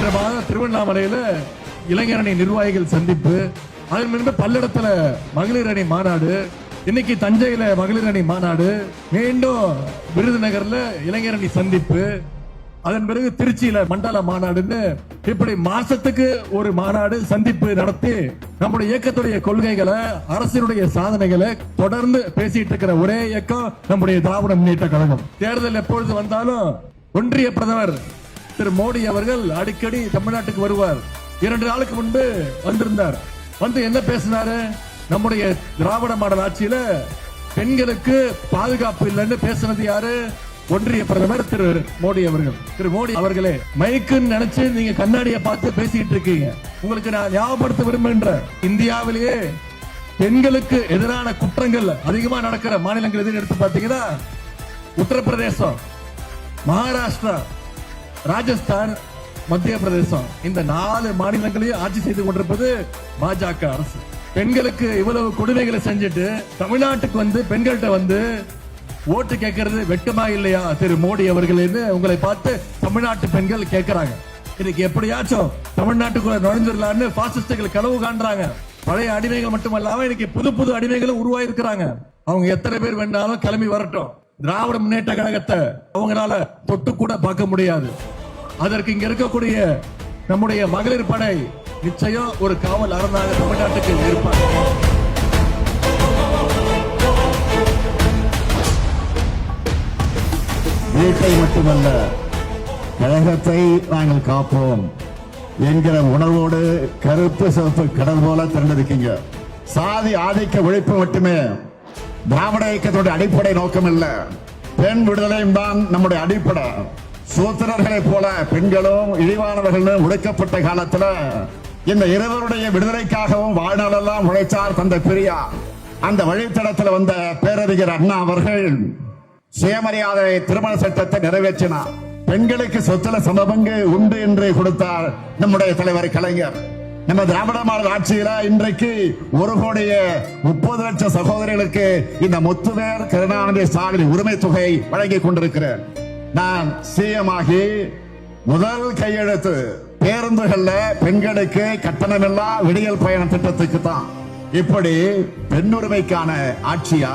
திருவண்ணாமலையில இளைஞரணி நிர்வாகிகள் சந்திப்பு. அதன் பின்பு பல்லடத்துல மகளிர் அணி மாநாடு. இன்னைக்கு தஞ்சையில மகளிர் அணி மாநாடு. மீண்டும் விருதுநகர்ல இளைஞரணி சந்திப்பு. அதன் பிறகு திருச்சியில மண்டல மாநாடுன்னு இப்படி மாசத்துக்கு ஒரு மாநாடு சந்திப்பு நடத்தி நம்முடைய இயக்கத்துடைய கொள்கைகளை அரசினுடைய சாதனைகளை தொடர்ந்து பேசிட்டு இருக்கிற ஒரே இயக்கம் நம்முடைய திராவிட முன்னேற்ற கழகம். தேர்தல் எப்பொழுது வந்தாலும் ஒன்றிய பிரதமர் திரு மோடி அவர்கள் அடிக்கடி தமிழ்நாட்டுக்கு வருவார். இரண்டு நாளுக்கு முன்பு வந்திருந்தார். வந்து என்ன பேசினாரு? நம்முடைய திராவிட மாடல் ஆட்சியில பெண்களுக்கு பாதுகாப்பு இல்லைன்னு பேசினது யாரு? ஒன்றிய பிரதமர் திரு மோடி அவர்கள். திரு மோடி அவர்களே மைக்குன்னு நினைச்சு நீங்க கண்ணாடியை பார்த்து பேசிட்டு இருக்கீங்க. உங்களுக்கு நான் ஞாபகப்படுத்த விரும்புகின்ற இந்தியாவிலேயே பெண்களுக்கு எதிரான குற்றங்கள் அதிகமா நடக்கிற மாநிலங்கள் எதுன்னு எடுத்து பாத்தீங்கன்னா உத்தரப்பிரதேசம் மகாராஷ்டிரா ராஜஸ்தான் மத்திய பிரதேசம் இந்த நாலு மாநிலங்களையும் ஆட்சி செய்து கொண்டிருப்பது பாஜக அரசு. பெண்களுக்கு இவ்வளவு கொடுமைகளை செஞ்சுட்டு தமிழ்நாட்டுக்கு வந்து பெண்கள்கிட்ட வந்து ஓட்டு கேட்கறது வெட்கமா இல்லையா? திரு மோடி அவர்கள்னு உங்களை பார்த்து தமிழ்நாட்டு பெண்கள் கேட்கிறாங்க. இன்னைக்கு எப்படியாச்சும் தமிழ்நாட்டுக்குள்ள நுழைஞ்சிடலான்னு பாசிஸ்டுகள் கனவு காண்றாங்க. பழைய அடிமைகள் மட்டுமல்லாம இன்னைக்கு புது புது அடிமைகளும் உருவாயிருக்கிறாங்க. அவங்க எத்தனை பேர் வேணாலும் கிளம்பி வரட்டும். திராவிட முன்னேற்ற கழகத்தை அவங்களால தொட்டு கூட பார்க்க முடியாது. அதற்கு இங்க இருக்கக்கூடிய நம்முடைய மகளிர் படை நிச்சயம் ஒரு காவல் அரணாக தமிழ்நாட்டுக்கு இருப்பாங்க. வீட்டை மட்டுமல்ல கழகத்தை நாங்கள் காப்போம் என்கிற உணர்வோடு கருப்பு சிவப்பு கடல் போல திரண்டிருக்கீங்க. சாதி ஆதிக்க ஒழிப்பு மட்டுமே திராவிட இயக்கத்தோட அடிப்படை நோக்கம் இல்ல பெண் விடுதலையும் தான் நம்முடைய அடிப்படை. சூத்திரர்களைப் போல பெண்களும் இழிவானவர்களும் ஒடுக்கப்பட்ட காலத்துல இந்த இருவருடைய விடுதலைக்காகவும் வாழ்நாளெல்லாம் உழைச்சார் தந்த பெரியார். அந்த வழித்தடத்தில் வந்த பேரறிஞர் அண்ணா அவர்கள் சுயமரியாதை திருமண சட்டத்தை நிறைவேற்றினார். பெண்களுக்கு சொத்துல சமபங்கு உண்டு என்று கொடுத்தார் நம்முடைய தலைவர் கலைஞர். நம்ம திராவிட மாடல் ஆட்சியில இன்றைக்கு ஒரு கோடிய முப்பது லட்சம் சகோதரிகளுக்கு இந்த முத்துவேர் கருணாநிதி ஸ்டாலின் உரிமை தொகை வழங்கி கொண்டிருக்கிறேன் நான் சிஎம் ஆகி முதல் கையெழுத்து. பேருந்துகள்ல பெண்களுக்கு கட்டணமில்லா விடியல் பயண திட்டத்துக்கு தான். இப்படி பெண்ணுரிமைக்கான ஆட்சியா?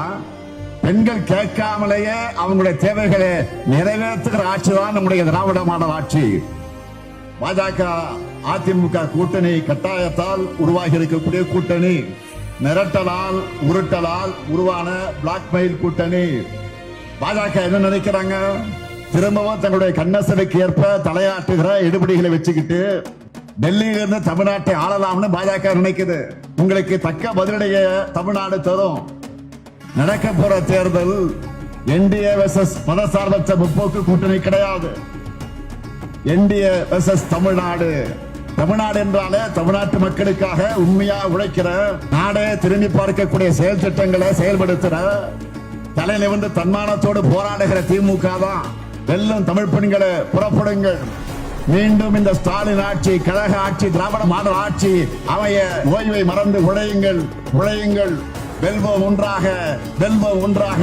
பெண்கள் கேட்காமலேயே அவங்களுடைய தேவைகளை நிறைவேற்றுகிற ஆட்சி தான் நம்முடைய திராவிட மாடல் ஆட்சி. பாஜக அதிமுக கூட்டணி கட்டாயத்தால் உருவாகி இருக்கக்கூடிய கூட்டணி. மிரட்டலால் உருட்டலால் உருவான பிளாக்மெயில் கூட்டணி. பாஜக என்ன நினைக்கிறாங்க? திரும்பவும் தங்களுடைய கண்ணசலுக்கு ஏற்ப தலையாட்டுகிற எடுபடிகளை வச்சுக்கிட்டு டெல்லியில இருந்து தமிழ்நாட்டை ஆளலாம்னு பாஜக நினைக்குது. உங்களுக்கு தக்க பதிலடைய தமிழ்நாடு தரும். நடக்க போற தேர்தல் என்டிஏ மதசார்பற்ற முற்போக்கு கூட்டணி கிடையாது. NDA versus Tamil Nadu. தமிழ்நாடு என்றாலே தமிழ்நாட்டு மக்களுக்காக உண்மையா உழைக்கிற நாடே திரும்பி பார்க்கக்கூடிய செயல் திட்டங்களை செயல்படுத்துற தலை நிமிர்ந்து தன்மானத்தோடு போராடுகிற திமுக தான். வெல்லும் தமிழ் பெண்களை புறப்படுங்கள். மீண்டும் இந்த ஸ்டாலின் ஆட்சி கழக ஆட்சி திராவிட மாடல் ஆட்சி அமைய ஓய்வை மறந்து உழையுங்கள் உழையுங்கள். வெல்வோம் ஒன்றாக வெல்வோம் ஒன்றாக.